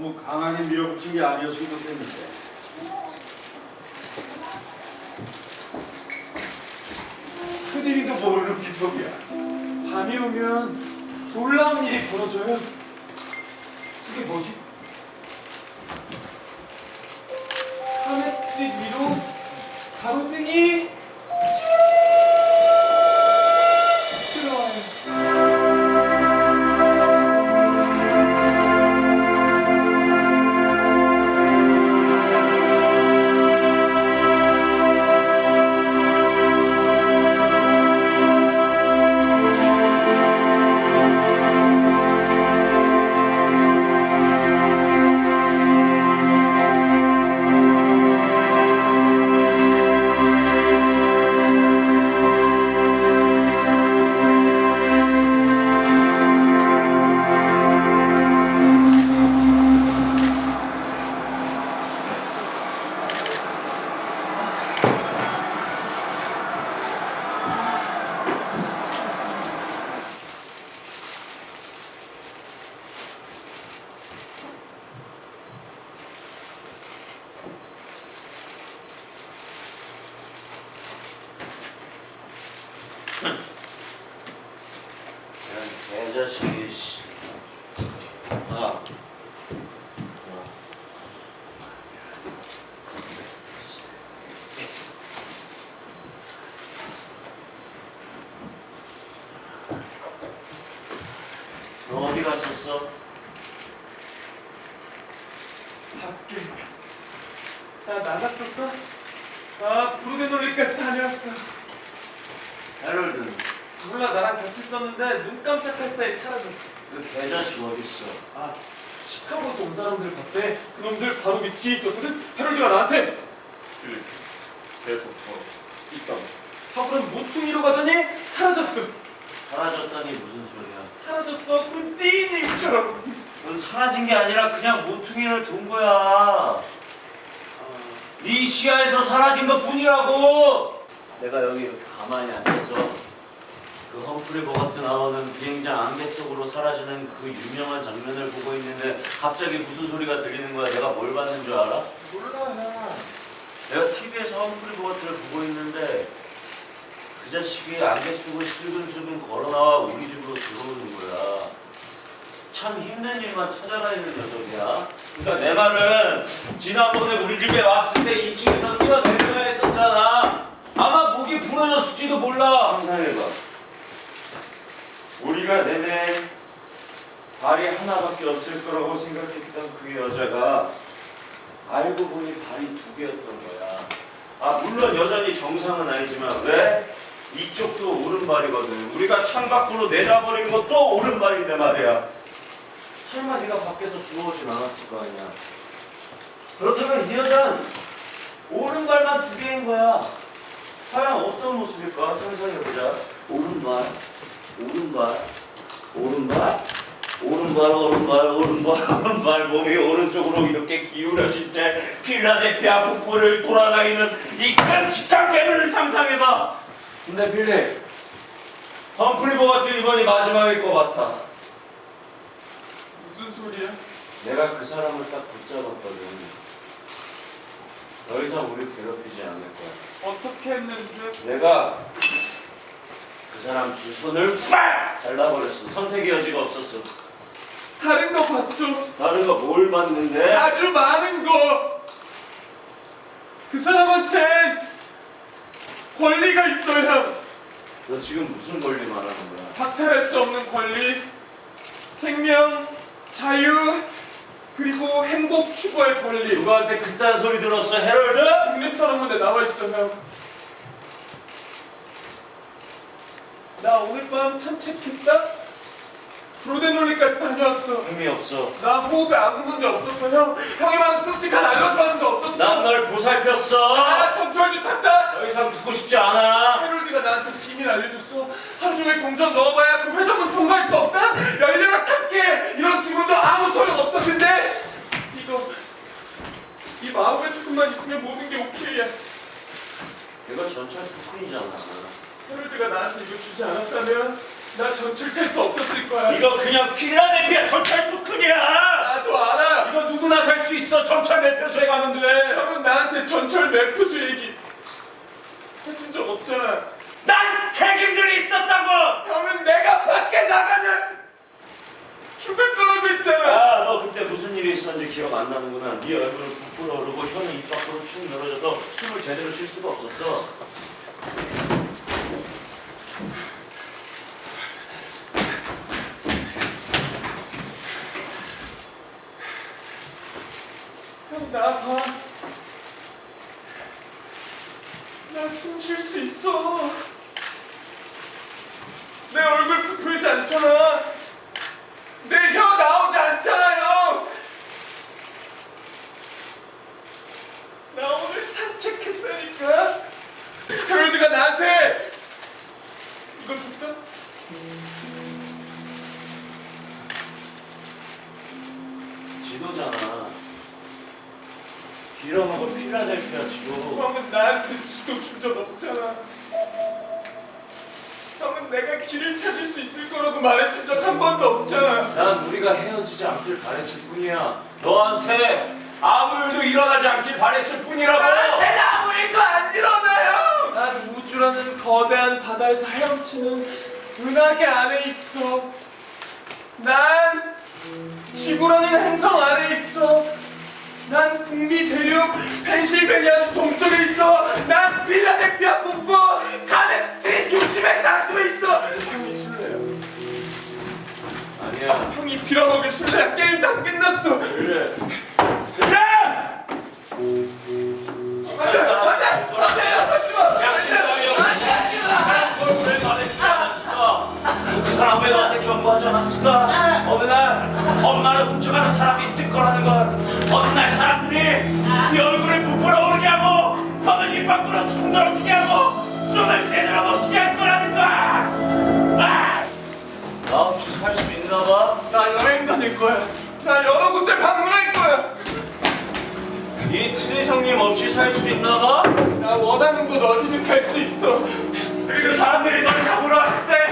너무 강하게 밀어붙인 게 아니었으면 좋겠는데. 큰일이도 모르는 비법이야. 밤이 오면 놀라운 일이 벌어져요. 그게 뭐지? 카메 스트릿 위로 가로등이 자식이 씨. 아. 너 어디 갔었어? 밖에. 나 나갔었어? 아, 부르게 놀리까지 다녀왔어. 해럴드 몰라, 나랑 같이 있었는데 눈 깜짝할 사이 사라졌어. 그 개자식 어딨어? 아, 시카고에서 온 사람들 봤대. 그놈들 바로 밑에 있었거든? 헤럴드가 나한테 그, 계속 더 있다. 하고는 모퉁이로 가더니 사라졌어. 사라졌다니 무슨 소리야? 사라졌어. 군띠님처럼. 넌 사라진 게 아니라 그냥 모퉁이를 돈 거야. 아, 네 시야에서 사라진 것 뿐이라고. 내가 여기 이렇게 가만히 앉아서 그 험프리 보거트 나오는 비행장 안개 속으로 사라지는 그 유명한 장면을 보고 있는데 갑자기 무슨 소리가 들리는 거야? 내가 뭘 봤는 줄 알아? 몰라. 내가 TV에서 험프리 보거트를 보고 있는데 그 자식이 안개 속을 슬근슬근 걸어 나와 우리 집으로 들어오는 거야. 참 힘든 일만 찾아다니는 녀석이야. 그러니까 내 말은 지난번에 우리 집에 왔을 때 2층에서 뛰어내려야 했었잖아. 아마 목이 부러졌을지도 몰라. 상상해봐. 우리가 내내 발이 하나밖에 없을 거라고 생각했던 그 여자가 알고 보니 발이 두 개였던 거야. 아 물론 여전히 정상은 아니지만 왜? 이쪽도 오른발이거든. 우리가 창밖으로 내다버린 것도 오른발인데 말이야. 설마 네가 밖에서 주워오진 않았을 거 아니야. 그렇다면 이 여자는 오른발만 두 개인 거야. 과연 어떤 모습일까? 상상해보자. 오른발, 오른발, 오른발, 오른발, 오른발, 오른발, 오른발, 몸이 오른쪽으로 이렇게 기울어질 때 필라델피아 북부를 돌아다니는 이 끔찍한 괴물을 상상해봐. 근데 빌리, 험프리 보가트 이번이 마지막일 것 같아. 무슨 소리야? 내가 그 사람을 딱 붙잡았거든. 더 이상 우리 괴롭히지 않을 거야. 어떻게 했는데? 내가 그 사람 두 손을 팍 잘라버렸어. 선택의 여지가 없었어. 다른 거 봤어. 다른 거 뭘 봤는데? 아주 많은 거. 그 사람한텐 권리가 있어요. 너 지금 무슨 권리 말하는 거야? 박탈할 수 없는 권리, 생명, 자유, 그리고 행복 추구할 권리. 누구한테 그딴 소리 들었어, 헤럴드? 국립선언문에 나와 있어요. 나 오늘 밤 산책했다. 브로데놀리까지 다녀왔어. 의미 없어. 나 호흡에 아무 문제 없었어 형. 형이 말한 끔찍한 알러지하는 거 없었어. 난 널 보살폈어. 아 전철도 탔다. 더 이상 듣고 싶지 않아. 헤럴드가 나한테 비밀 알려줬어. 하루 종일 동전 넣어봐야 그 회전문 통과할 수 없다. 열려라 찾게. 이런 지문도 아무 소용 없어. 근데 이거 이 마음에 조금만 있으면 모든 게 오케이야. 이거 전철 토큰이잖아. 헤럴드가 나한테 이거 주지 않았다면 나 전철 탈수 없었을 거야. 이거 그냥 필라델피아 전철 토큰이야. 아 나도 알아. 이거 누구나 살 수 있어. 전철 매표소에 가면 돼. 형은 나한테 전철 매표소 얘기 해준 적 없잖아. 난 책임들이 있었다고. 형은 내가 밖에 나가면 죽을 거라고 했잖아. 야, 너 그때 무슨 일이 있었는지 기억 안 나는구나. 네 얼굴 부풀어 오르고 혀는 입 밖으로 축 늘어져서 숨을 제대로 쉴 수가 없었어. 형, 나 봐. 나숨쉴 수 있어. 내 얼굴 부풀지 않잖아. 내 혀 나오지 않잖아, 형. 나 오늘 산책했다니까. 하루드가 나한테 이거 줄까? 지도잖아. 빌어먹은 필라델피아 지도. 형은 나한테 없잖아. 형은 내가 길을 찾을 수 있을 거라고 말해준 적 한 번도 없잖아. 난 우리가 헤어지지 않길 바랬을 뿐이야. 너한테 아무 일도 일어나지 않길 바랬을 뿐이라고. 나한테 아무 일도 안 일어나요. 난 우주라는 거대한 바다에서 헤엄치는 은하계 안에 있어. 난 지구라는 행성 안에 있어. 난 북미 대륙 펜실베니아 주 동쪽에 있어. 난 필라델피아 북부 가든 스트리트 60에 40에 있어. 형이 술래요. 아니야. 형이 빌어먹을 술래야. 게임 사람 왜 너한테 경고하지 않았을까? 어느 날 엄마를 훔쳐가는 사람이 있을 거라는 걸 어느 날 사람들이 네 얼굴을 부풀어 오르게 하고 너는 입 밖으로 툭 떨어지게 하고 손을 제대로 못 쓰게 할 거라는 거야 아! 나 없이 살 수 있나 봐? 나 여행 다닐 거야. 나 여러 군데 방문할 거야. 이 트리 형님 없이 살 수 있나 봐? 나 원하는 곳 어디든 갈 수 있어. 그리고 사람들이 너를 잡으러 왔을 때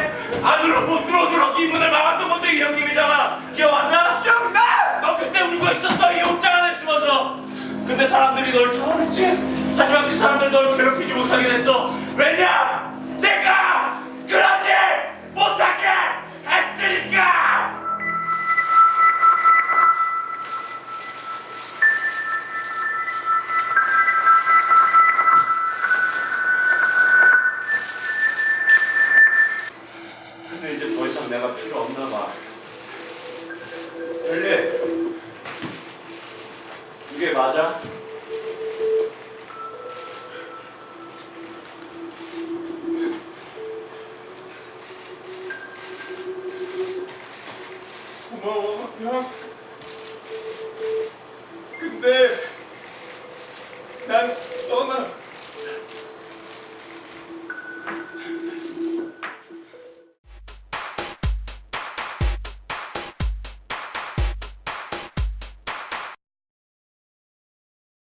안으로 못 들어오도록 이 문을 막았던 것도 이 형님이잖아 기억 안 나? 형 나! 너 그때 울고 있었어 이 옷장 안에 숨어서 근데 사람들이 널 잡아냈지 하지만 그 사람 이게 맞아? 고마워 형. 근데 난 떠나.